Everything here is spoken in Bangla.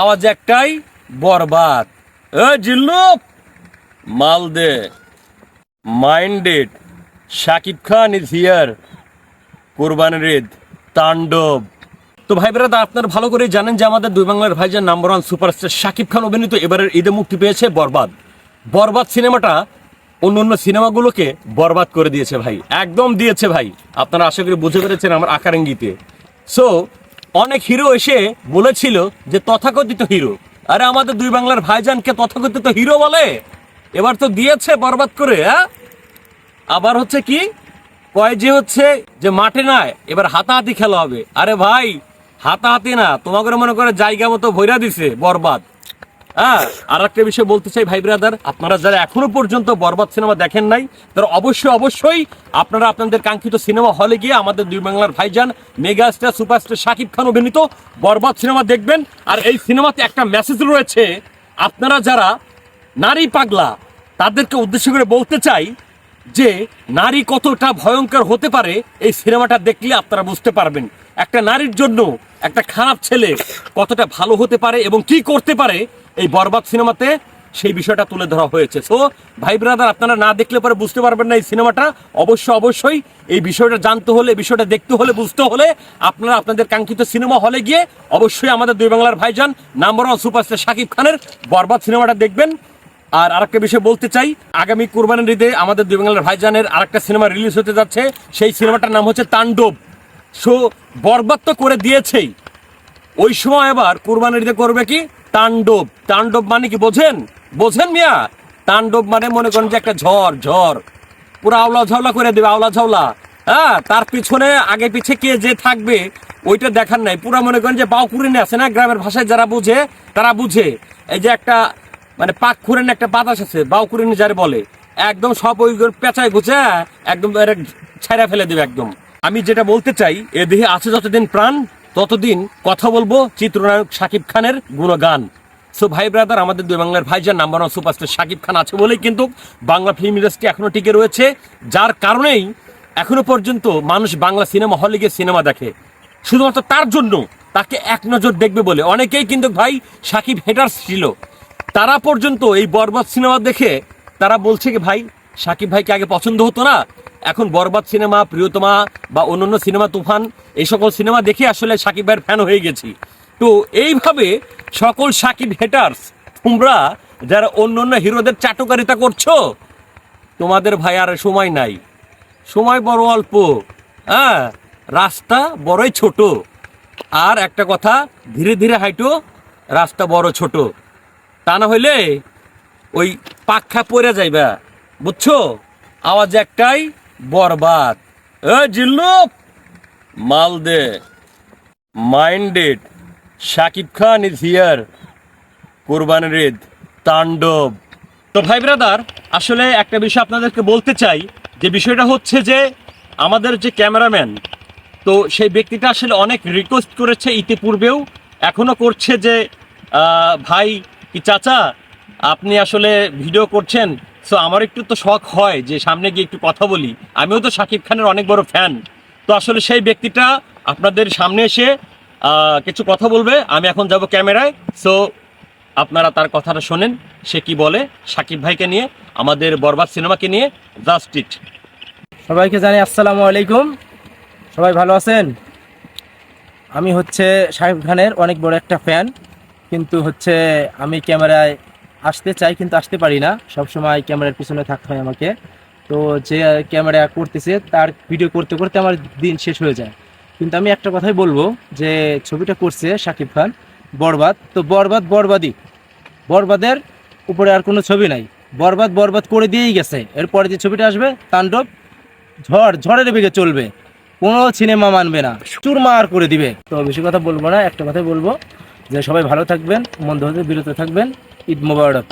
আওয়াজ একটাই, বরবাদ। এ জিল্লু মাল দে। Minded Shakib Khan is here. কোরবানির ঈদ। তাণ্ডব। তো ভাই বেরাদা আপনারা ভালো করে জানেন যে আমাদের দুই বাংলার ভাইজান number one superstar Shakib Khan অভিনীত এবারের ঈদে মুক্তি পেয়েছে বরবাদ। বরবাদ সিনেমাটা অন্য অন্য সিনেমাগুলোকে বরবাদ করে দিয়েছে ভাই। একদম দিয়েছে ভাই। আপনারা আশা করি বুঝে পেরেছেন আমার আকার ইঙ্গিতে। সো অনেক হিরো এসে বলেছিল যে তথাকথিত হিরো আরে আমাদের দুই বাংলার ভাইজানকে তথাকথিত হিরো বলে? এবার তো দিয়েছে বরবাদ করে হ্যাঁ? আবার হচ্ছে কি? কয় যে হচ্ছে যে মাঠে নয় এবার হাতাহাতি খেলা হবে। আরে ভাই, হাতাহাতি না তোমাকে মনে করে জায়গা মতো ভৈরা দিছে বরবাদ। হ্যাঁ আর একটা বিষয় বলতে চাই, ভাই ব্রাদার আপনারা যারা এখনও পর্যন্ত বরবাদ সিনেমা দেখেন নাই, তারা অবশ্যই অবশ্যই আপনারা আপনাদের কাঙ্ক্ষিত সিনেমা হলে গিয়ে আমাদের দুই বাংলার ভাইজান mega star superstar Shakib Khan অভিনীত বরবাদ সিনেমা দেখবেন। আর এই সিনেমাতে একটা মেসেজ রয়েছে, আপনারা যারা নারী পাগলা, তাদেরকে উদ্দেশ্য করে বলতে চাই যে, নারী কতটা ভয়ঙ্কর হতে পারে, এই সিনেমাটা দেখলে আপনারা বুঝতে পারবেন। একটা নারীর জন্য একটা খারাপ ছেলে কতটা ভালো হতে পারে এবং কি করতে পারে এই বরবাদ সিনেমাতে সেই বিষয়টা তুলে ধরা হয়েছে। সো ভাই ব্রাদার আপনারা না দেখলে পরে বুঝতে পারবেন না এই সিনেমাটা। অবশ্যই অবশ্যই এই বিষয়টা জানতে হলে বিষয়টা দেখতে হলে, বুঝতে হলে আপনারা আপনাদের কাঙ্ক্ষিত সিনেমা হলে গিয়ে অবশ্যই আমাদের দুই বাংলার ভাইজান নাম্বার ওয়ান সুপারস্টার শাকিব খানের বরবাদ সিনেমাটা দেখবেন। আর আরেকটা বিষয় বলতে চাই, আগামী কুরবানির ঈদে আমাদের দুই বাংলার ভাইজানের আরেকটা সিনেমা রিলিজ হতে যাচ্ছে। সেই সিনেমাটার নাম হচ্ছে তাণ্ডব। সো বরবাদ তো করে দিয়েছেই। ওই সময় আবার কুরবানির ঈদে করবে কি? তাণ্ডব। তাণ্ডব মানে কি, বোঝেন? বোঝেন মিয়া? তাণ্ডব মানে মনে করেন যে একটা ঝড় ঝড়। পুরো আওলা ঝাওলা করে দেবে, আওলা ঝাওলা। হ্যাঁ তার পিছনে, আগে পিছে কে যে থাকবে, ওইটা দেখার নাই। পুরো মনে করেন যে বাউকুরিনে আছে না, গ্রামের ভাষায় যারা বুঝে, তারা বুঝে। এই যে একটা মানে পাক খুরেন একটা বাতাস আছে বাউকুরিনে যারা বলে। একদম সব ওই পেঁচায় গুছে একদম ছাইরা ফেলে দেবে একদম। আমি যেটা বলতে চাই, এ দেহে আছে যতদিন প্রাণ ততদিন কথা বলব চিত্রনায়ক শাকিব খানের গুণগান। সো ভাই ব্রাদার আমাদের দুই বাংলার ভাইজান number one superstar Shakib Khan আছে বলেই কিন্তু বাংলা ফিল্ম ইন্ডাস্ট্রি এখনও টিকে রয়েছে, যার কারণেই এখনও পর্যন্ত মানুষ বাংলা সিনেমা হলে গিয়ে সিনেমা দেখে। শুধুমাত্র তার জন্য তাকে এক নজর দেখবে বলে। অনেকেই কিন্তু ভাই সাকিব হেটার্স ছিল। তারা পর্যন্ত এই বরবাদ সিনেমা দেখে তারা বলছে কি, ভাই সাকিব ভাইকে আগে পছন্দ হতো না এখন বরবাদ সিনেমা, প্রিয়তমা বা অন্যান্য সিনেমা তুফান, এই সকল সিনেমা দেখে আসলে সাকিব ভাইয়ের ফ্যান হয়ে গেছি। তো এইভাবে সকল সাকিব হেটার্স তোমরা যারা অন্য অন্য হিরোদের চাটুকারিতা করছ, তোমাদের ভাই আর সময় নাই। সময় বড় অল্প হ্যাঁ? রাস্তা বড়ই ছোট। আর একটা কথা, ধীরে ধীরে হাইটো, রাস্তা বড় ছোট। তা না হইলে ওই পাখা পড়ে যাইবা, বুঝছ? আওয়াজ একটাই বরবাদ। এ জিল্লুপ মাল দে। Minded Shakib Khan is here. কোরবানির ঈদ। তাণ্ডব। তো ভাই ব্রাদার, আসলে একটা বিষয় আপনাদেরকে বলতে চাই। যে বিষয়টা হচ্ছে যে, আমাদের যে ক্যামেরাম্যান, তো সেই ব্যক্তিটা আসলে অনেক রিকোয়েস্ট করেছে ইতিপূর্বেও। এখনও করছে যে ভাই কি চাচা? আপনি আসলে ভিডিও করছেন সো আমার একটু তো শখ হয় যে সামনে গিয়ে একটু কথা বলি। আমিও তো শাকিব খানের অনেক বড় ফ্যান তো আসলে সেই ব্যক্তিটা আপনাদের সামনে এসে কিছু কথা বলবে। আমি এখন যাব ক্যামেরায়। সো আপনারা তার কথাটা শোনেন, সে কি বলে সাকিব ভাইকে নিয়ে, আমাদের বরবাদ সিনেমাকে নিয়ে জাস্ট ইট সবাইকে জানি আসসালামু আলাইকুম। সবাই ভালো আছেন? আমি হচ্ছে শাহিব খানের অনেক বড় একটা ফ্যান কিন্তু হচ্ছে আমি ক্যামেরায় আসতে চাই কিন্তু আসতে পারি না। সব সময় ক্যামেরার পিছনে থাকতে হয় আমাকে। তো যে ক্যামেরা করতেছে, তার ভিডিও করতে করতে আমার দিন শেষ হয়ে যায়। কিন্তু আমি একটা কথাই বলব যে, ছবিটা করছে শাকিব খান, বরবাদ। তো বরবাদ বরবাদই। বরবাদের উপরে আর কোনো ছবি নাই। বরবাদ বরবাদ করে দিয়েই গেছে। এরপরে যে ছবিটা আসবে, তাণ্ডব ঝড়, ঝড়ের বেগে চলবে। কোনো সিনেমা মানবে না। চুরমার করে দিবে। তো বেশি কথা বলব না, একটা কথাই বলব যে, সবাই ভালো থাকবেন মন্দ হতে বিরত থাকবেন। ঈদ মোবারক।